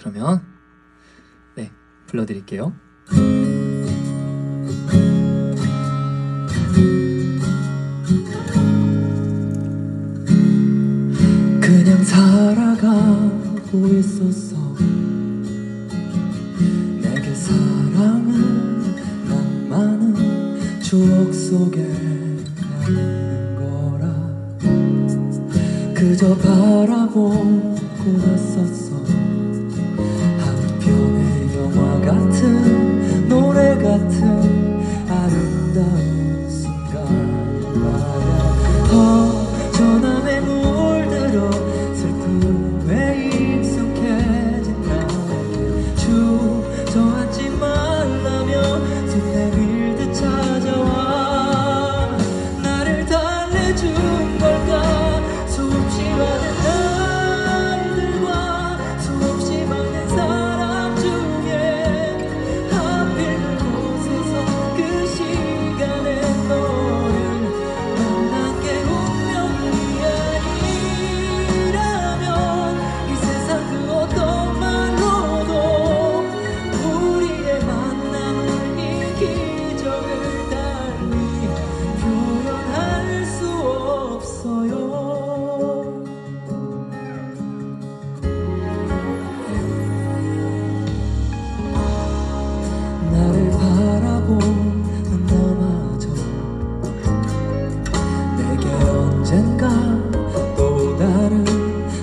그러면 네 불러드릴게요. 그냥 살아가고 있었어. 추억 속에 남는 거라. 그저 바라보고 있었어 to 언젠가 또 다른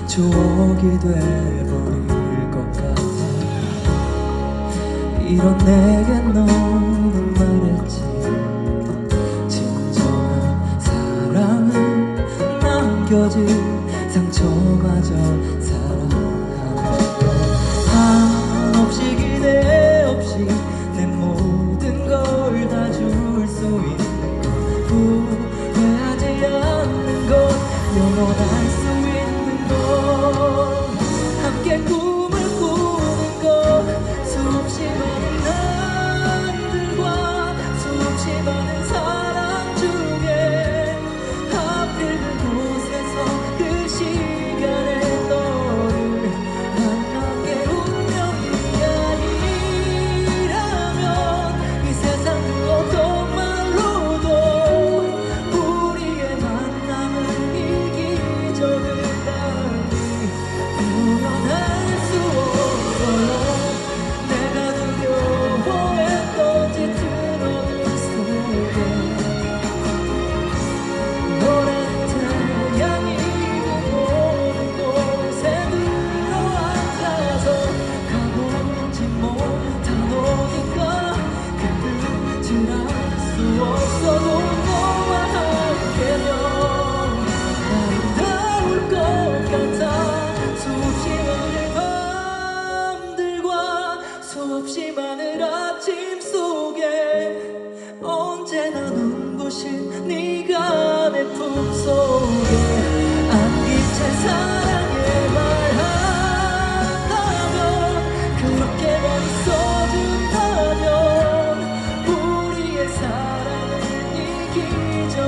추억이 돼버릴 것 같아. 이런 내게 너는 말했지. 진정한 사랑은 남겨질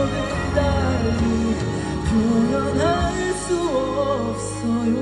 모든 나를 표현할 수 없어요.